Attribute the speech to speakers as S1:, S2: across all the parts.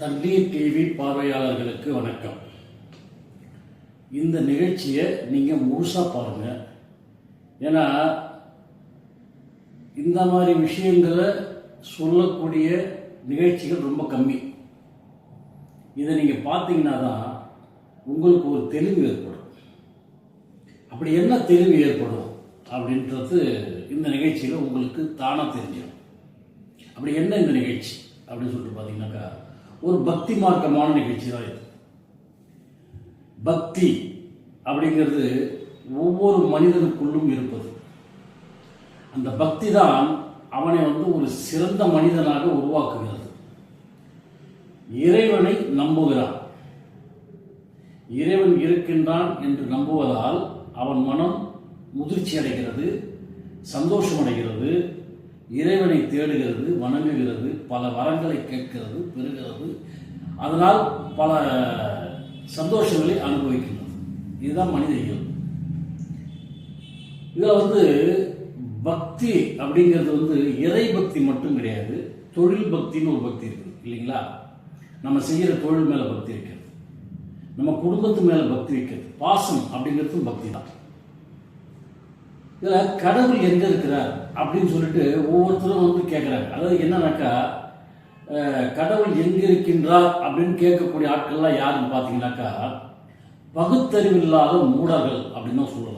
S1: தண்ணீர் டிவி பார்வையாளர்களுக்கு வணக்கம். இந்த நிகழ்ச்சியை நீங்கள் முழுசாக பாருங்கள் ஏன்னா இந்த மாதிரி விஷயங்களை சொல்லக்கூடிய நிகழ்ச்சிகள் ரொம்ப கம்மி. இதை நீங்கள் பார்த்தீங்கன்னா தான் உங்களுக்கு ஒரு தெளிவு ஏற்படும். அப்படி என்ன தெளிவு ஏற்படும் அப்படின்றது இந்த நிகழ்ச்சியில் உங்களுக்கு தானாக தெரிஞ்சிடும். அப்படி என்ன இந்த நிகழ்ச்சி அப்படின்னு சொல்லிட்டு பார்த்தீங்கன்னாக்கா ஒரு பக்தி மார்க்கமான நிகழ்ச்சி தான் இது. பக்தி அப்படிங்கிறது ஒவ்வொரு மனிதனுக்குள்ளும் இருப்பது. அந்த பக்தி தான் அவனை வந்து ஒரு சிறந்த மனிதனாக உருவாக்குகிறது. இறைவனை நம்புகிறான். இறைவன் இருக்கின்றான் என்று நம்புவதால் அவன் மனம் முதிர்ச்சி அடைகிறது சந்தோஷம் அடைகிறது இறைவனை தேடுகிறது வணங்குகிறது பல வரங்களை கேட்கிறது பெறுகிறது. அதனால் பல சந்தோஷங்களை அனுபவிக்கின்றது. இதுதான் மனித இயல்பு. இதில் வந்து பக்தி அப்படிங்கிறது வந்து இறை பக்தி மட்டும் கிடையாது தொழில் பக்தின்னு ஒரு பக்தி இருக்குது இல்லைங்களா? நம்ம செய்கிற தொழில் மேலே பக்தி இருக்கிறது. நம்ம குடும்பத்து மேலே பக்தி இருக்கிறது. பாசம் அப்படிங்கிறதும் பக்தி தான். இதில் கடவுள் எங்கே இருக்கிறார்? அப்படின்னு சொல்லிட்டு ஒவ்வொருத்தரும் வந்து கேட்குறாங்க அதாவது என்னன்னாக்கா அஹ், கடவுள் எங்கே இருக்கின்றார் அப்படின்னு கேட்கக்கூடிய ஆட்கள்லாம் யாருன்னு பார்த்தீங்கன்னாக்கா பகுத்தறிவில்லாத மூடர்கள் அப்படின்னு தான் சொல்லலாம்.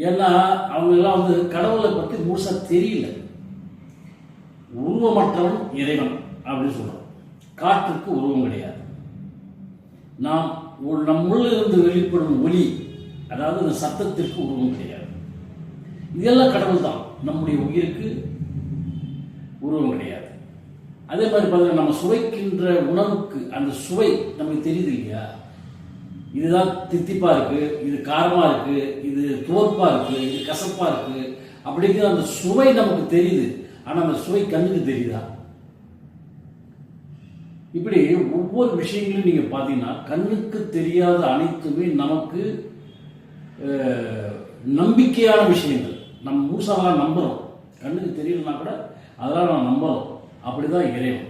S1: ஏன்னா அவங்க எல்லாம் வந்து கடவுளை பற்றி முழுசாக தெரியல. உருவமற்றவன் இறைவன் அப்படின்னு சொல்கிறோம் காற்றுக்கு உருவம் கிடையாது. நாம் ஒரு நம்முள்ள இருந்து வெளிப்படும் ஒலி அதாவது அந்த சத்தத்திற்கு உருவம் கிடையாது. இதெல்லாம் கடவுள் தான். நம்முடைய உயிருக்கு உருவம் கிடையாது. அதே மாதிரி பார்த்தீங்கன்னா நம்ம சுவைக்கின்ற உணவுக்கு அந்த சுவை நமக்கு தெரியுது இல்லையா? இதுதான் தித்திப்பா இருக்கு இது காரமா இருக்கு இது துவர்ப்பாக இருக்கு இது கசப்பா இருக்கு அப்படிங்கிற அந்த சுவை நமக்கு தெரியுது. ஆனா அந்த சுவை கண்ணுக்கு தெரியுதா? இப்படி ஒவ்வொரு விஷயங்களும் நீங்க பார்த்தீங்கன்னா கண்ணுக்கு தெரியாத அனைத்துமே நமக்கு நம்பிக்கையான விஷயங்கள். நம்ம மூசாலாம் நம்புகிறோம் கண்ணுக்கு தெரியலனா கூட அதெல்லாம் நான் அப்படி அப்படிதான் இறைவன்.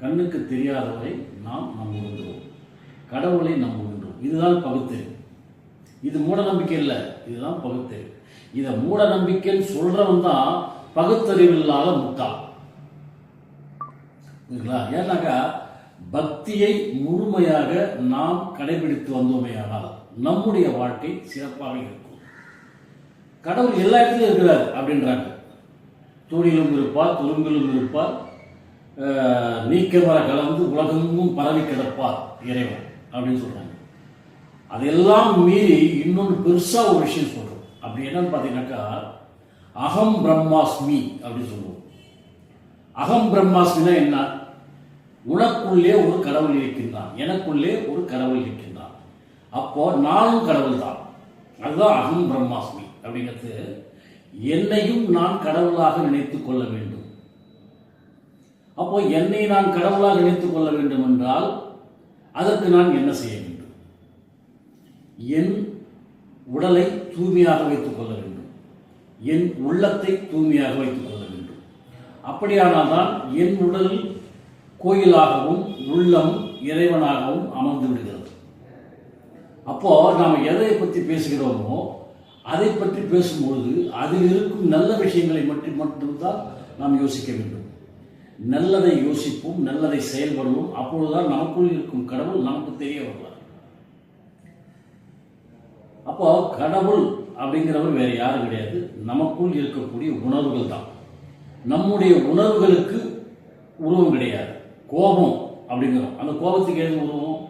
S1: கண்ணுக்கு தெரியாதவரை நாம் நம்புகின்றோம். கடவுளை நம்புகின்றோம். இதுதான் பகுத்தறிவு. இது மூட நம்பிக்கை இல்லை. இதுதான் பகுத்தறிவு. இதை மூட நம்பிக்கைன்னு சொல்கிறவன் தான் பகுத்தறிவு இல்லாத முட்டாள் ஏன்னாக்கா பக்தியை முழுமையாக நாம் கடைபிடித்து வந்தோமேயானால் நம்முடைய வாழ்க்கை சிறப்பாக இருக்கும். கடவுள் எல்லா இடத்துலையும் இருக்கிறார் அப்படின்றாங்க. தூணிலும் இருப்பார் துரும்பிலும் இருப்பார். நீக்கமர கலந்து உலகமும் பரவி கிடப்பார் இறைவன் அப்படின்னு சொல்றாங்க. அதெல்லாம் மீறி இன்னொன்று பெருசா ஒரு விஷயம் சொல்றோம். அப்படி என்னன்னு பார்த்தீங்கன்னாக்கா அகம் பிரம்மாஸ்மி அப்படின்னு சொல்லுவோம் அகம் பிரம்மாஸ்மினா என்ன? உனக்குள்ளே ஒரு கடவுள் இருக்கின்றான். எனக்குள்ளே ஒரு கடவுள் இருக்கின்றான். அப்போ நானும் கடவுள் தான் அதுதான் அகம் பிரம்மாஸ்மி. அப்படிங்கிறது என்னையும் நான் கடவுளாக நினைத்துக் கொள்ள வேண்டும். அப்போ என்னை நான் கடவுளாக நினைத்துக் கொள்ள வேண்டும் என்றால் அதற்கு நான் என்ன செய்ய வேண்டும்? என் உடலை தூய்மையாக வைத்துக் கொள்ள வேண்டும். என் உள்ளத்தை தூய்மையாக வைத்துக் கொள்ள வேண்டும். அப்படியானால் தான் என் உடல் கோயிலாகவும் உள்ளம் இறைவனாகவும் அமர்ந்து விடுகிறது. அப்போ நாம் எதை பற்றி பேசுகிறோமோ அதை பற்றி பேசும்பொழுது அதில் இருக்கும் நல்ல விஷயங்களை மட்டும் மட்டும்தான் நாம் யோசிக்க வேண்டும். நல்லதை யோசிப்போம் நல்லதை செயல்படுவோம். அப்பொழுதுதான் நமக்குள் இருக்கும் கடவுள் நமக்கு தெரிய வருவார். அப்போ கடவுள் அப்படிங்கிறவர் வேற யாரும் கிடையாது. நமக்குள் இருக்கக்கூடிய உணர்வுகள் தான். நம்முடைய உணர்வுகளுக்கு உருவம் கிடையாது. கோபம் அப்படிங்கிறோம். அந்த கோபத்துக்கு ஏது உருவம்?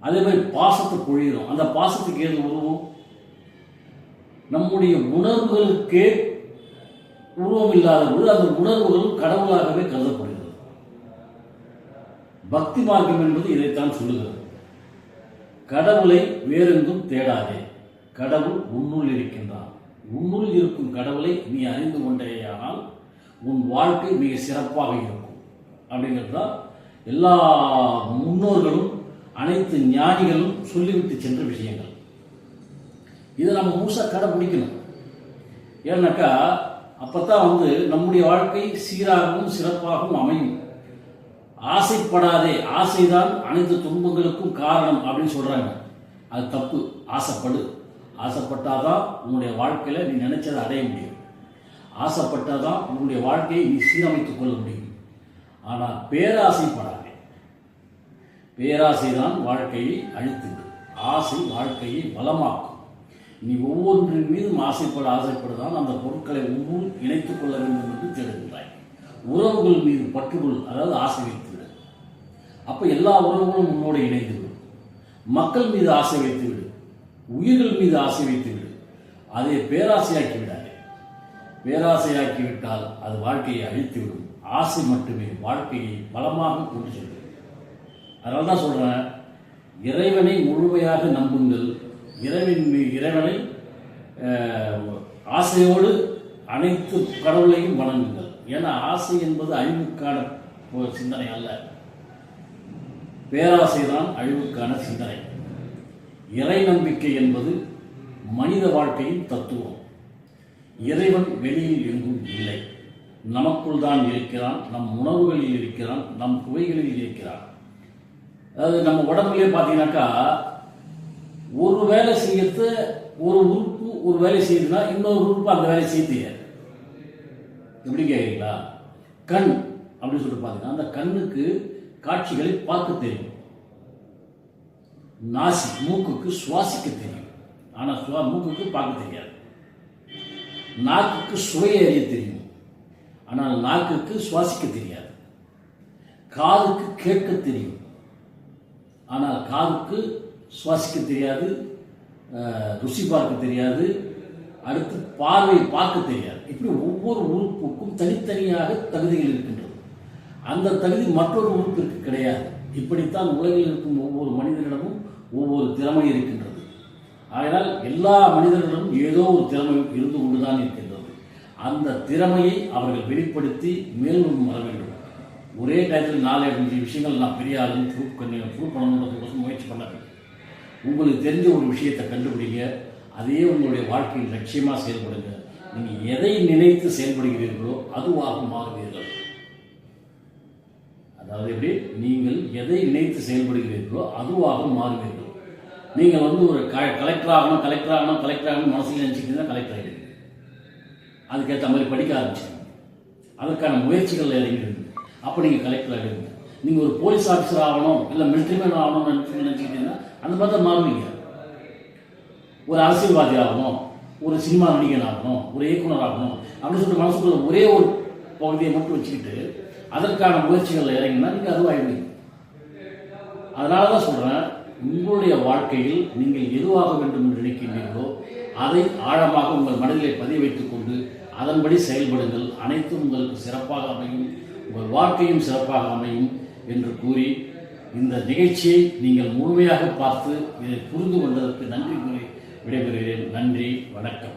S1: அதே மாதிரி பாசத்தை பொழிகிறோம். அந்த பாசத்துக்கு ஏது உருவம்? நம்முடைய உணர்வுகளுக்கே உருவம் இல்லாத பொழுது அந்த உணர்வுகளும் கடவுளாகவே கருதப்படுகிறது. பக்தி மார்க்கம் என்பது இதைத்தான் சொல்லுகிறது. கடவுளை வேறெங்கும் தேடாதே. கடவுள் உன்னுள் இருக்கின்றான் உன்னுள் இருக்கும் கடவுளை நீ அறிந்து கொண்டேயானால் உன் வாழ்க்கை மிக சிறப்பாக இருக்கும். அப்படிங்கிறது தான் எல்லா முன்னோர்களும் அனைத்து ஞானிகளும் சொல்லிவிட்டு சென்ற விஷயங்கள். இதை நம்ம முழுசாக கடைபிடிக்கணும் ஏன்னாக்கா அப்போ தான் வந்து நம்முடைய வாழ்க்கை சீராகவும் சிறப்பாகவும் அமையும். ஆசைப்படாதே ஆசைதான் அனைத்து துன்பங்களுக்கும் காரணம் அப்படின்னு சொல்றாங்க. அது தப்பு. ஆசைப்படு. ஆசைப்பட்டாதான் உன்னுடைய வாழ்க்கையில நீ நினைச்சதை அடைய முடியும். ஆசைப்பட்டாதான் உன்னுடைய வாழ்க்கையை நீ சீரமைத்துக் கொள்ள முடியும். ஆனால் பேராசைப்படாதே. பேராசை தான் வாழ்க்கையை அழித்துவிடும். ஆசை வாழ்க்கையை பலமாக்கும் நீ ஒவ்வொன்றின் மீதும் ஆசைப்பட ஆசைப்படுதான் அந்த பொருட்களை ஒவ்வொரு இணைத்துக் கொள்ள வேண்டும் என்று தேடுகின்றாய். உறவுகள் மீது பற்றுகள் அதாவது ஆசை வைத்துவிடு. அப்ப எல்லா உறவுகளும் உன்னோடு இணைந்து விடும் மக்கள் மீது ஆசை வைத்துவிடு. உயிர்கள் மீது ஆசை வைத்துவிடு. அதை பேராசையாக்கி விடாதே பேராசையாக்கி விட்டால் அது வாழ்க்கையை அழித்துவிடும். ஆசை மட்டுமே வாழ்க்கையை பலமாக கொண்டு செல்லும். அதனால தான் சொல்கிறேன் இறைவனை முழுமையாக நம்புங்கள் இறைவன் இறைவனை ஆசையோடு அனைத்து கடவுளையும் வணங்குங்கள். ஏன்னா ஆசை என்பது அழிவுக்கான சிந்தனை அல்ல. பேராசை தான் அழிவுக்கான சிந்தனை. இறை நம்பிக்கை என்பது மனித வாழ்க்கையின் தத்துவம். இறைவன் வெளியில் எங்கும் இல்லை. நமக்குள் தான் இருக்கிறான் நம் உணவுகளில் இருக்கிறான் நம் குவைகளில் இருக்கிறான். அதாவது நம்ம உடம்புலயே பார்த்தீங்கன்னாக்கா ஒரு வேலை செய்யறது ஒரு உறுப்பு ஒரு வேலை செய்யுதுன்னா இன்னொரு உறுப்பு அந்த வேலை செய்ய தெரியாது. எப்படி கேட்குறீங்களா கண் அப்படின்னு சொல்லிட்டு பார்த்தீங்கன்னா அந்த கண்ணுக்கு காட்சிகளை பார்க்க தெரியும். நாசி மூக்குக்கு சுவாசிக்க தெரியும். ஆனால் சுவா மூக்குக்கு பார்க்க தெரியாது. நாக்குக்கு சுவையை அறிய தெரியும். ஆனால் நாக்குக்கு சுவாசிக்க தெரியாது. காதுக்கு கேட்க தெரியும். ஆனால் காதுக்கு சுவாசிக்க தெரியாது ருசி பார்க்க தெரியாது அடுத்து பார்வை பார்க்க தெரியாது. இப்படி ஒவ்வொரு உறுப்புக்கும் தனித்தனியாக தகுதிகள் இருக்கின்றது. அந்த தகுதி மற்றொரு உறுப்பிற்கு கிடையாது. இப்படித்தான் உலகில் இருக்கும் ஒவ்வொரு மனிதனிடமும் ஒவ்வொரு திறமை இருக்கின்றது. ஆகையால் எல்லா மனிதர்களிடம் ஏதோ ஒரு திறமை இருந்து கொண்டுதான் இருக்கின்றது. அந்த திறமையை அவர்கள் வெளிப்படுத்தி மேலும் வர வேண்டும் ஒரே டயத்தில் நாலு அஞ்சு விஷயங்கள் நான் பெரிய ஆளுன்னு ப்ரூவ் பண்ணி ப்ரூவ் பண்ணணுன்றதுக்கோசம் முயற்சி பண்ணாங்க உங்களுக்கு தெரிஞ்ச ஒரு விஷயத்தை கண்டுபிடிங்க. அதே உங்களுடைய வாழ்க்கையின் லட்சியமாக செயல்படுங்க. நீங்கள் எதை நினைத்து செயல்படுகிறீர்களோ அதுவாக மாறுவீர்கள். அதாவது எப்படி? நீங்கள் எதை நினைத்து செயல்படுகிறீர்களோ அதுவாக மாறுவீர்கள். நீங்கள் வந்து ஒரு க கலெக்டர் ஆகணும் கலெக்டர் ஆகணும் கலெக்டர் ஆகணும் மனசில் நினச்சிக்கிட்டு தான் கலெக்டர் ஆகிடுங்க அதுக்கேற்ற மாதிரி படிக்க ஆரம்பிச்சிங்க அதற்கான முயற்சிகள் இறங்கிடுங்க அப்போ நீங்கள் கலெக்டர் ஆகிடுங்க நீங்கள் ஒரு போலீஸ் ஆஃபீஸர் ஆகணும் இல்லை மிலிட்ரி மேன் ஆகணும்னு நினச்சி அந்த மாதிரி தான் மாறுவீங்க ஒரு அரசியல்வாதி ஆகணும் ஒரு சினிமா நடிகன் ஆகணும் ஒரு இயக்குனர் ஆகணும் அப்படின்னு சொல்லிட்டு மனசுக்குள்ள ஒரே ஒரு பகுதியை மட்டும் வச்சுக்கிட்டு அதற்கான முயற்சிகளில் இறங்கினா நீங்கள் அதுவாகிடுவீங்க அதனால தான் சொல்கிறேன் உங்களுடைய வாழ்க்கையில் நீங்கள் எதுவாக வேண்டும் என்று நினைக்கின்றீர்களோ அதை ஆழமாக உங்கள் மனதிலே பதிய வைத்துக் கொண்டு அதன்படி செயல்படுங்கள். அனைத்தும் உங்களுக்கு சிறப்பாக அமையும் உங்கள் வாழ்க்கையும் சிறப்பாக அமையும் என்று கூறி இந்த நிகழ்ச்சியை நீங்கள் முழுமையாக பார்த்து இதை புரிந்து கொண்டதற்கு நன்றி கூறி விடைபெறுகிறேன். நன்றி வணக்கம்.